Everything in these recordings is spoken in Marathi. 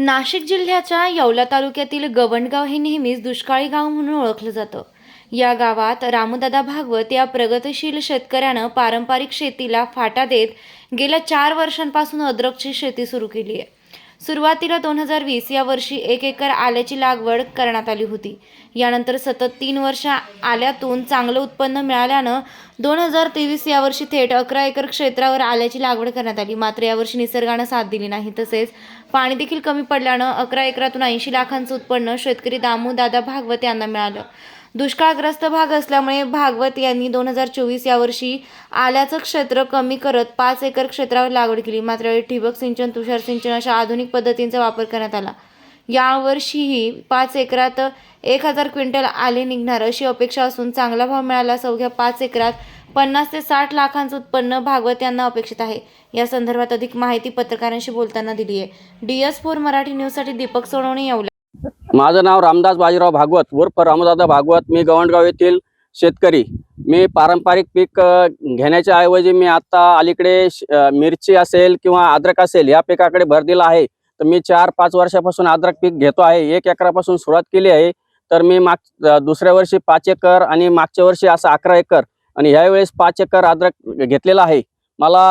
नाशिक जिल्ह्याच्या येवला तालुक्यातील गवंडगाव हे नेहमीच दुष्काळी गाव म्हणून ओळखलं जातं. या गावात रामदादा भागवत या प्रगतशील शेतकऱ्यानं पारंपरिक शेतीला फाटा देत गेल्या चार वर्षांपासून अद्रकची शेती सुरू केली आहे. सुरुवातीला दोन हजार वीस या वर्षी एक एकर आल्याची लागवड करण्यात आली होती. यानंतर सतत तीन वर्ष आल्यातून चांगलं उत्पन्न मिळाल्यानं दोन हजार तेवीस या वर्षी थेट अकरा एकर क्षेत्रावर आल्याची लागवड करण्यात आली. मात्र यावर्षी निसर्गानं साथ दिली नाही. तसेच पाणी देखील कमी पडल्यानं अकरा एकरातून ऐंशी लाखांचं उत्पन्न शेतकरी दामू दादा भागवत यांना मिळालं. दुष्काळग्रस्त भाग असल्यामुळे भागवत यांनी दोन हजार चोवीस यावर्षी आल्याचं क्षेत्र कमी करत पाच एकर क्षेत्रावर लागवड केली. मात्र ठिबक सिंचन तुषार सिंचन अशा आधुनिक पद्धतींचा वापर करण्यात आला. यावर्षीही पाच एकरात एक हजार क्विंटल आले निघणार अशी अपेक्षा असून चांगला भाव मिळाला अवघ्या पाच एकरात पन्नास ते साठ लाखांचं उत्पन्न भागवत यांना अपेक्षित आहे. या संदर्भात अधिक माहिती पत्रकारांशी बोलताना दिली आहे डी एस फोर मराठी न्यूजसाठी दीपक सोनवणे येवला. माझं नाव रामदास बाजीराव भागवत उर्फ रामदादा भागवत. मी गवंडगाव येथील शेतकरी. मी पारंपरिक पीक घेण्याच्या ऐवजी मी आता अलीकडे श- मिरची असेल किंवा अद्रक असेल या पिकाकडे भर दिला आहे. तर मी चार पाच वर्षापासून अद्रक पीक घेतो आहे. एक एकरापासून सुरुवात केली आहे. तर मी माग दुसऱ्या वर्षी पाच एकर आणि मागच्या वर्षी असं अकरा एकर आणि ह्यावेळेस पाच एकर अद्रक घेतलेला आहे. मला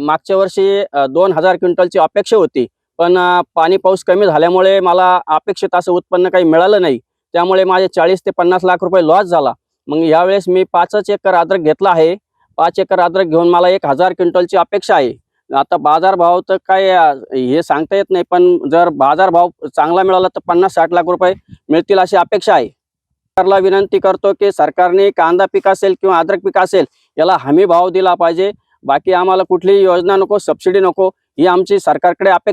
मागच्या वर्षी दोन हजार क्विंटलची अपेक्षा होती. पण पाणी पाऊस कमी झाल्यामुळे मला अपेक्षित असं उत्पन्न काही मिळालं नाही. त्यामुळे माझे चाळीस ते पन्नास लाख रुपये लॉस झाला. मग यावेळेस मी पाचच एकर अद्रक घेतला आहे. पाच एकर अद्रक घेऊन मला एक हजार क्विंटलची अपेक्षा आहे. आता बाजारभाव तर काय हे सांगता येत नाही पण जर बाजारभाव चांगला मिळाला तर पन्नास साठ लाख रुपये मिळतील अशी अपेक्षा आहे. सरकारला विनंती करतो की सरकारने कांदा पीक असेल किंवा अद्रक पीक असेल याला हमी भाव दिला पाहिजे. बाकी आम्हाला कुठलीही योजना नको सबसिडी नको. ही आमची सरकारकडे अपेक्षा